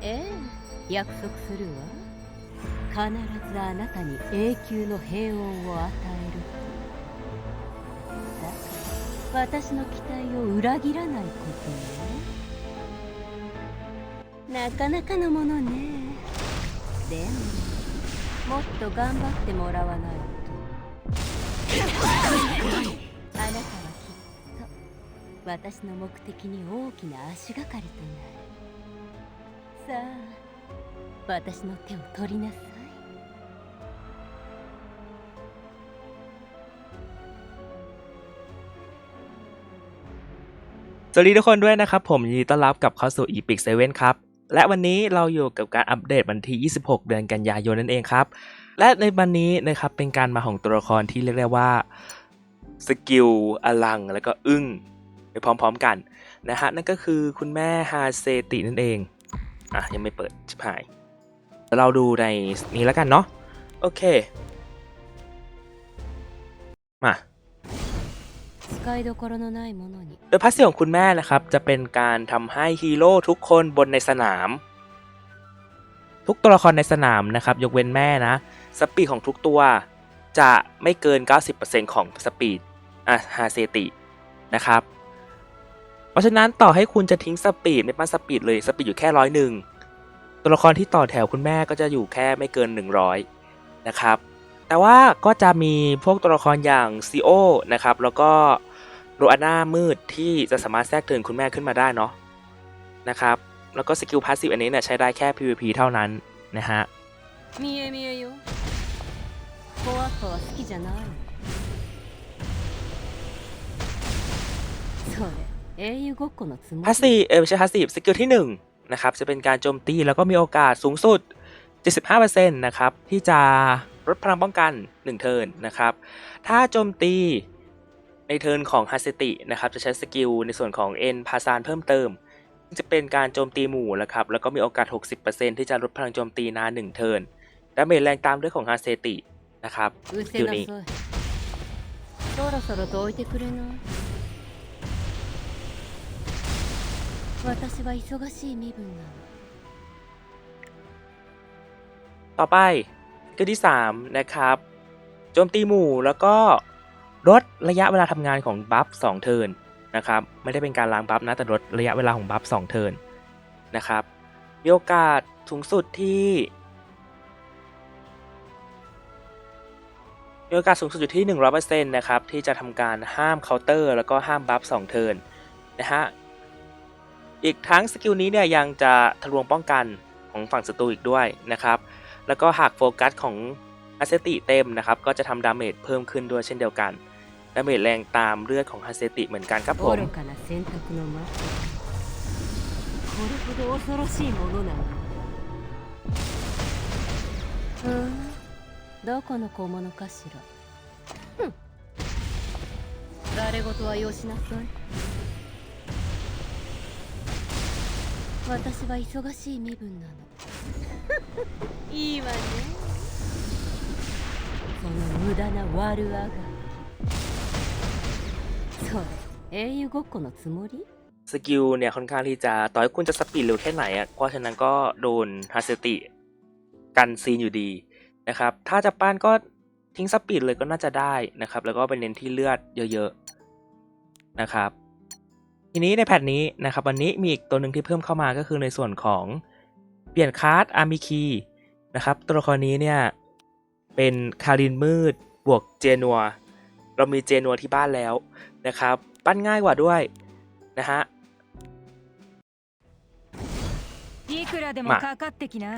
ええ。約束するわ。必ずあなたに永久の平穏を与える。だ私の期待を裏切らないことよなかなかのものね。でももっと頑張ってもらわないと。あなたはきっと私の目的に大きな足がかりとなるさあ私の手を取りなさい สวัสดีทุกคนด้วยนะครับ ผมยินดีต้อนรับกลับเข้าสู่ Epic 7ครับ และวันนี้เราอยู่กับการอัปเดตวันที่ 26 เดือนกันยายนนั่นเองครับ และในวันนี้นะครับเป็นการมาของตัวละครที่เรียกได้ว่า สกิล อลัง แล้วก็อึ้งไปพร้อมๆกันนะฮะนั่นก็คือคุณแม่ฮาเซตินั่นเอง อะยังไม่เปิดชิบหายเราดูในนี้แล้วกันเนาะโอเค มาโดยพัสดีของคุณแม่นะครับ จะเป็นการทำให้ฮีโร่ทุกคนบนในสนาม ทุกตัวละครในสนามนะครับ ยกเว้นแม่นะ สปีดของทุกตัวจะไม่เกิน 90%ของสปีดอาฮาเซตินะครับ ราะฉะนั้นต่อให้คุณจะทิ้งสปีดไม่ปั้นสปีดเลยสปีดอยู่แค่ร้อยหนึ่งตัวละครที่ต่อแถวคุณแม่ก็จะอยู่แค่ไม่เกิน 100 นะครับ แต่ว่าก็จะมีพวกตัวละครอย่างซีโอนะครับ แล้วก็โรอาน่ามืดที่จะสามารถแทรกเทิร์นคุณแม่ขึ้นมาได้เนาะนะครับ แล้วก็สกิลพาสซีฟอันนี้เนี่ยใช้ได้แค่ PVP เท่านั้นนะฮะ 見え見えよコアッパは好きじゃないのそれ英雄ごっこのつも พาสซีเออไม่ใช่พาสซีฟสกิลที่1นะครับจะเป็นการโจมตีแล้วก็มีโอกาสสูงสุด 75%นะครับที่จะลดพลังป้องกัน 1 เทิร์นนะครับ ถ้าโจมตีในเทิร์นของฮาสตินะครับจะใช้สกิลในส่วนของเอ็นพาซานเพิ่มเติม จะเป็นการโจมตีหมู่แล้ครับแล้วก็มีโอกาส 60%ที่จะลดพลังโจมตีนาน1เทิร์นดาเมจแรงตามด้วยของฮาสตินะครับสกิลนี้ 私は忙しい身分なの ต่อไปสกิลที่ 3 นะครับ โจมตีหมู่แล้วก็ลดระยะเวลาทำงานของบัฟ2เทิร์นนะครับ ไม่ได้เป็นการล้างบัฟนะ แต่ลดระยะเวลาของบัฟ2เทิร์นนะครับ มีโอกาสสูงสุดที่มีโอกาสสูงสุดอยู่ที่ 100%นะครับ ที่จะทำการห้ามเคาน์เตอร์ แล้วก็ห้ามบัฟ2เทิร์นนะฮะ อีกทั้งสกิลนี้เนี่ยยังจะทะลวงป้องกันของฝั่งศัตรูอีกด้วยนะครับ แล้วก็หากโฟกัสของฮาเซติเต็มนะครับ ก็จะทำดาเมจเพิ่มขึ้นด้วยเช่นเดียวกัน ดาเมจแรงตามเลือดของฮาเซติเหมือนกันครับผม 愚かな選択の末これほど恐ろしいものなのふんどこの小物かしらふん誰事はよしなさい 私は忙しい身分なのいいわねその無駄な悪あがりそれ英雄ごっこのつもり สกิลเนี่ยค่อนข้างที่จะต่อให้คุณจะสปีดเร็วแค่ไหนอ่ะเพราะฉะนั้นก็โดนฮาเซติกันซีนอยู่ดีนะครับ ถ้าจะป้านก็ทิ้งสปีดเลยก็น่าจะได้นะครับ แล้วก็ไปเน้นที่เลือดเยอะๆนะครับ ทีนี้ในแพทนี้นะครับวันนี้มีอีกตัวหนึ่งที่เพิ่มเข้ามาก็คือในส่วนของเปลี่ยนคาร์ดอาร์มิคีนะครับตัวละครนี้เนี่ยเป็นคารินมืดบวกเจนัวเรามีเจนัวที่บ้านแล้วนะครับ ปั้นง่ายกว่าด้วยนะฮะมา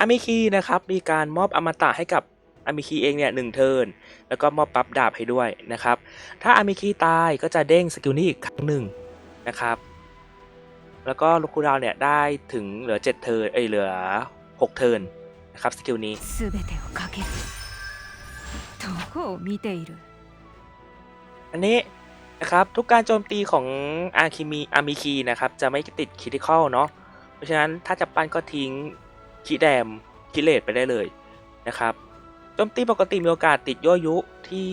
อามิคีนะครับมีการมอบอมตะให้กับอามิคีเองเนี่ยหนึ่งเทินแล้วก็มอบปั๊บดาบให้ด้วยนะครับ ถ้าอามิคีตายก็จะเด้งสกิลนี้อีกครั้งหนึ่ง นะครับ แล้วก็ลูกคูดาวเนี่ยได้ถึงเหลือ 7 เทิร์นเอ้ยเหลือ 6 เทิร์นนะครับสกิลนี้อันนี้นะครับทุกการโจมตีของอาคิมีอามิคีนะครับจะไม่ติดคิติคอลเนาะเพราะฉะนั้นถ้าจะปั้นก็ทิ้งคิแดมคิเลสไปได้เลยนะครับโจมตีปกติมีโอกาสติดย่อยุที่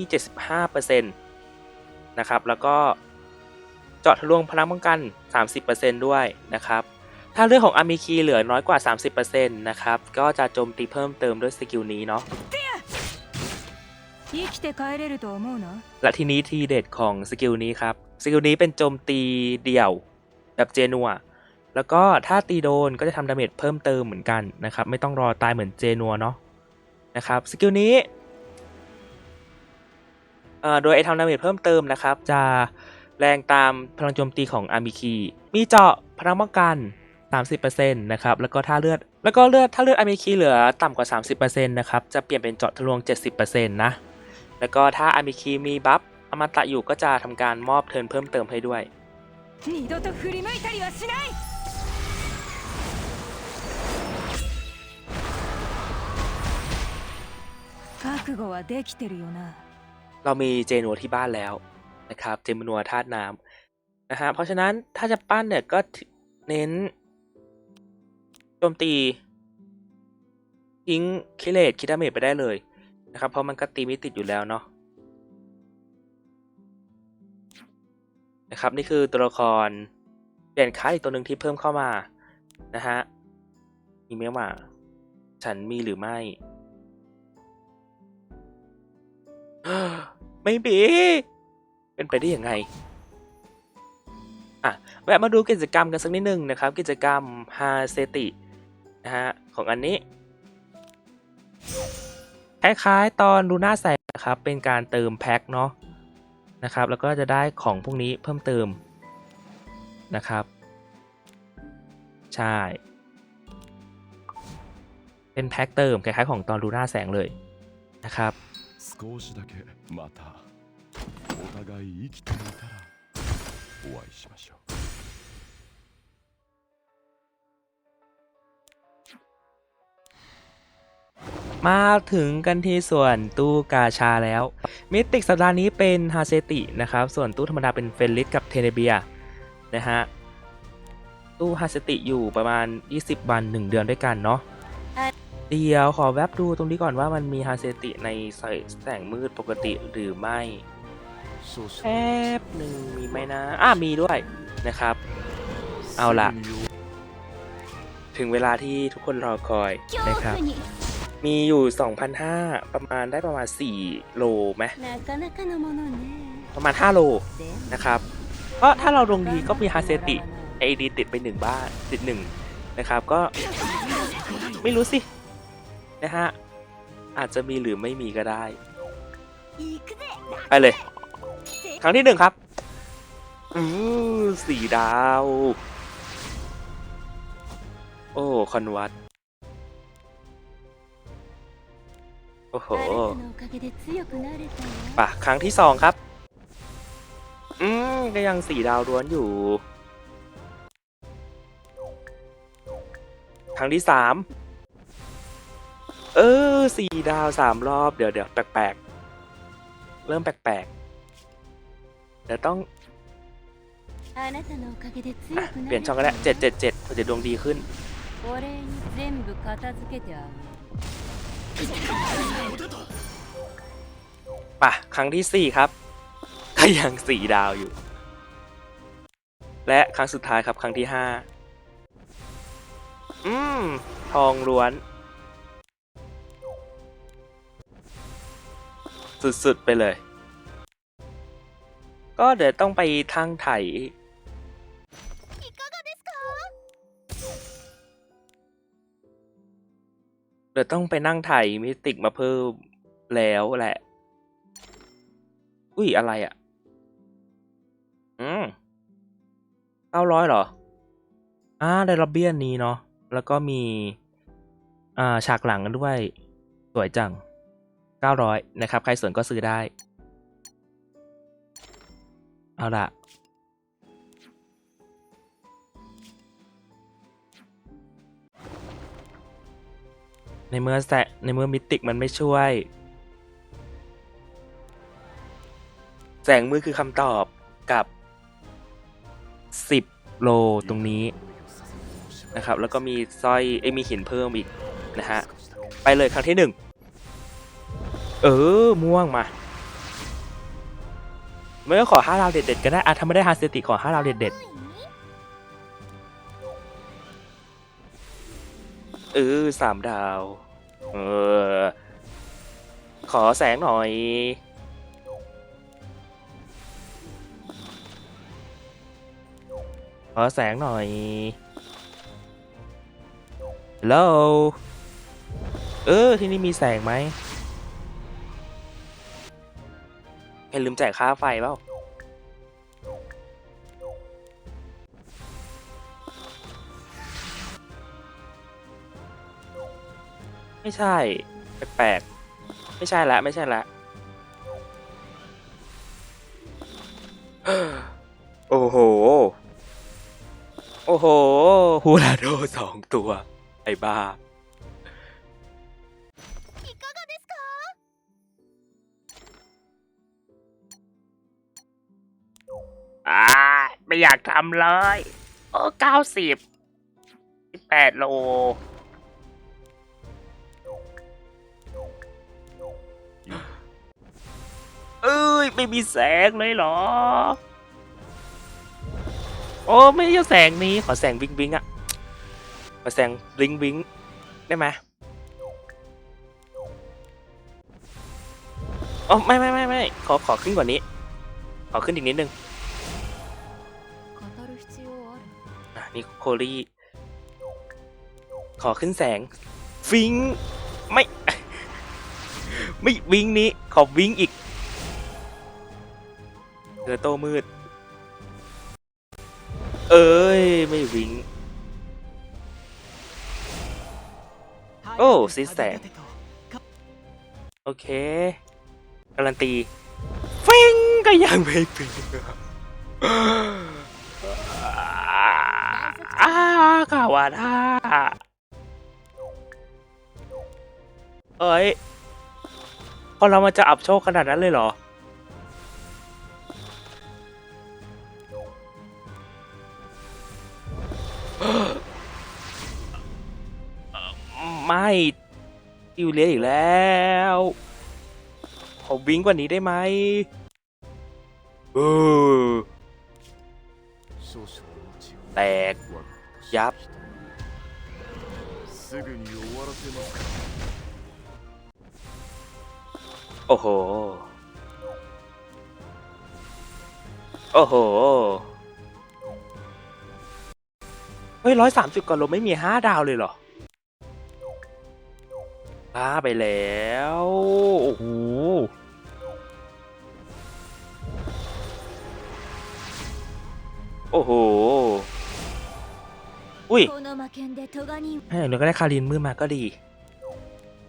75%นะครับแล้วก็ เจาะทะลวงพลังป้องกัน 30%ด้วยนะครับถ้าเรื่องของอามิคีเหลือน้อยกว่า 30%นะครับ ก็จะโจมตีเพิ่มเติมด้วยสกิลนี้เนาะและทีนี้ทีเด็ดของสกิลนี้ครับ สกิลนี้เป็นโจมตีเดี่ยวแบบเจนัว แล้วก็ถ้าตีโดนก็จะทำดาเมจเพิ่มเติมเหมือนกันนะครับ ไม่ต้องรอตายเหมือนเจนัวเนาะนะครับ สกิลนี้โดยไอทำดาเมจเพิ่มเติมนะครับ จะ แรงตามพลังโจมตีของอามิคี มีเจาะพลังป้องกัน 30%นะครับ แล้วก็ท่าเลือด แล้วก็เลือดถ้าเลือดอามิคีเหลือต่ำกว่า 30%นะครับ จะเปลี่ยนเป็นเจาะทะลวง 70%นะ แล้วก็ถ้าอามิคีมีบัฟอมตะอยู่ก็จะทำการมอบเทิร์นเพิ่มเติมให้ด้วยเรามีเจโนที่บ้านแล้ว นะครับเจมนัวธาตุน้ำนะฮะเพราะฉะนั้นถ้าจะปั้นเนี่ยก็เน้นโจมตีทิ้งคิเลตคิดาเมจไปได้เลยนะครับ เพราะมันก็ตีไม่ติดอยู่แล้วเนาะนะครับนี่คือตัวละครเปลี่ยนค่าอีกตัวหนึ่งที่เพิ่มเข้ามานะฮะมีไหมว่าฉันมีหรือไม่ ไม่มี เป็นไปได้อย่างไงอะแวะมาดูกิจกรรมกันสักนิดหนึ่งนะครับ กิจกรรมฮาเซตินะฮะของอันนี้ คล้ายๆตอนดูน่าใส่นะครับ เป็นการเติมแพ็คเนาะนะครับ แล้วก็จะได้ของพวกนี้เพิ่มเติมนะครับ ใช่ เป็นแพ็คเติมคล้ายๆของตอนดูน่าแสงเลยนะครับ 互い生きていたらお会いしましょう มาถึงกันที่ส่วนตู้กาชาแล้ว มิติกสัปดาห์นี้เป็นฮาเซตินะครับ ส่วนตู้ธรรมดาเป็นเฟลลิสกับเทเนเบียนะฮะ ตู้ฮาเซติอยู่ประมาณ 20 วัน 1 เดือนด้วยกันเนาะ เดี๋ยวขอแวบดูตรงนี้ก่อนว่ามันมีฮาเซติในใส่แสงมืดปกติหรือไม่ สูแอบหนึ่งมีไหมนะอ่ามีด้วยนะครับ เอาละถึงเวลาที่ทุกคนรอคอยนะครับ มีอยู่2,005ประมาณได้ประมาณ 4 โลไหมประมาณ 5 โลนะครับก็ถ้าเราลงดีก็มีฮาเซติไอดีติดไปหนึ่งบ้านติดหนึ่งนะครับก็ไม่รู้สิ นะฮะ อาจจะมีหรือไม่มีก็ได้ ไปเลย ครั้งที่หนึ่งครับอือสี่ดาว โอ้คอนวัตโอ้โหป่ะครั้งที่สองครับ อืมก็ยังสี่ดาวล้วนอยู่ ครั้งที่สามเออสี่ดาวสามรอบ เดี๋ยวเดี๋ยวแปลกๆ เริ่มแปลกๆ เดี๋ยวต้อง あなたのおかげで強 อ่ะ くな เปลี่ れ ยนช่องก็ได้เจ็ดเจ็ดเจ็ดเพื่อจะดวงดีขึ้น お礼に全部片付けてあげる ป่ะ ครั้งที่สี่ครับ ก็ยังสี่ดาวอยู่ และครั้งสุดท้ายครับ ครั้งที่ห้าอืม ทองล้วน สุดๆ ไปเลย ก็เดี๋ยวต้องไปทั้งไถเดี๋ยวต้องไปนั่งไถมิติกมาเพิ่มแล้วแหละ อุ้ยอะไรอะ อืมเก้าร้อยเหรอ อ่าได้รับเบี้ยนนี้เนาะ แล้วก็มี อ่า ฉากหลังกันด้วย สวยจังเก้าร้อยนะครับ ใครสนก็ซื้อได้ เอาละในเมื่อแสะในเมื่อมิติกมันไม่ช่วย แสงมือคือคำตอบกับ 10 โลตรงนี้นะครับ แล้วก็มีสร้อยเอยมีหินเพิ่มอีกนะฮะ ไปเลยครั้งที่หนึ่ง เออ ม่วงมา ไม่ก็ขอห้าดาวเด็ดๆก็ได้อะถ้าไม่ได้ฮาเซติขอห้าดาวเด็ดๆเออสามดาว เออ ขอแสงหน่อยขอแสงหน่อย ฮัลโหล เออ ที่นี่มีแสงไหม อย่าลืมจ่ายค่าไฟเปล่าไม่ใช่ แปลกๆ ไม่ใช่ละ ไม่ใช่ละ โอ้โห โอ้โหฮูลาโดสองตัว ไอ้บ้าอ่า อยากทำเลยโอ้เก้าสิบแปดโล เอ้ย ไม่มีแสงเลยเหรอ โอ้ ไม่ใช่แสงนี้ ขอแสงวิงวิงอะขอแสงวิงวิงได้ไหมอ๋อไม่ไม่ไม่ไม่ขอขอขึ้นกว่านี้ ขอขึ้นอีกนิดนึง นี่โคลี่ ขอขึ้นแสงวิง ไม่ ไม่วิงนี้ ขอวิงอีกเธอโตมืด เอ้ย ไม่วิง โอ้ซิสแสง โอเค การันตี ฟิงก็ยังไม่ฟิง อ้ากาวาด้าเอ้ยพอเรามันจะอับโชคขนาดนั้นเลยเหรอ ไม่ติวเลียอีกแล้ว ขอวิ่งกว่านี้ได้ไหมเออแตก ยับ โอ้โห โอ้โห เฮ้ยร้อยสามสิบกว่าโลไม่มีห้าดาวเลยเหรอพาไปแล้ว โอ้โหโอ้โห อุ้ยถ้าอย่างน้อยก็ได้คารินมืดมาก็ดี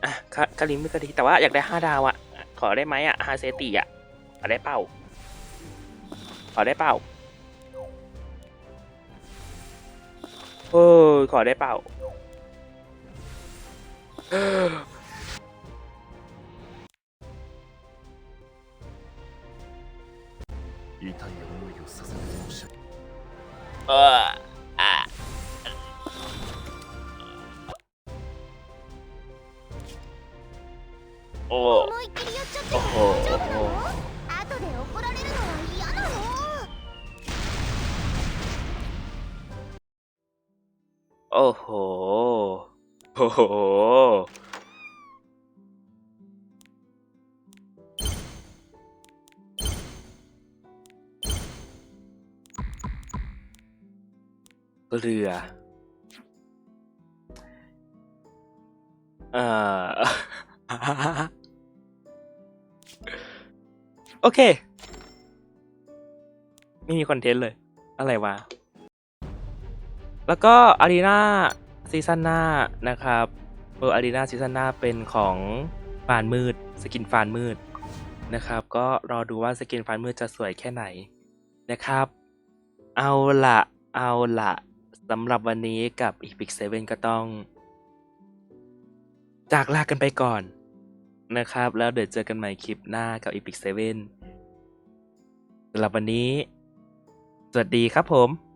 อะคาคารินมืดก็ดีแต่ว่าอยากได้ห้าดาวอะขอได้ไหมอะฮาเซติอะขอได้เปล่าขอได้เปล่าเออขอได้เปล่าเออ โห เรือ เอ่อ โอเค ไม่มีคอนเทนต์เลย อะไรวะ แล้วก็อารีนา ซีซั่นหน้านะครับเอออารีนาซีซั่นหน้าเป็นของฟานมืด สกินฟานมืดนะครับก็รอดูว่าสกินฟานมืดจะสวยแค่ไหนนะครับ เอาละเอาละสำหรับวันนี้กับ Epic 7ก็ต้อง จากลากันไปก่อนนะครับ แล้วเดี๋ยวเจอกันใหม่คลิปหน้ากับ Epic 7สำหรับวันนี้ สวัสดีครับผม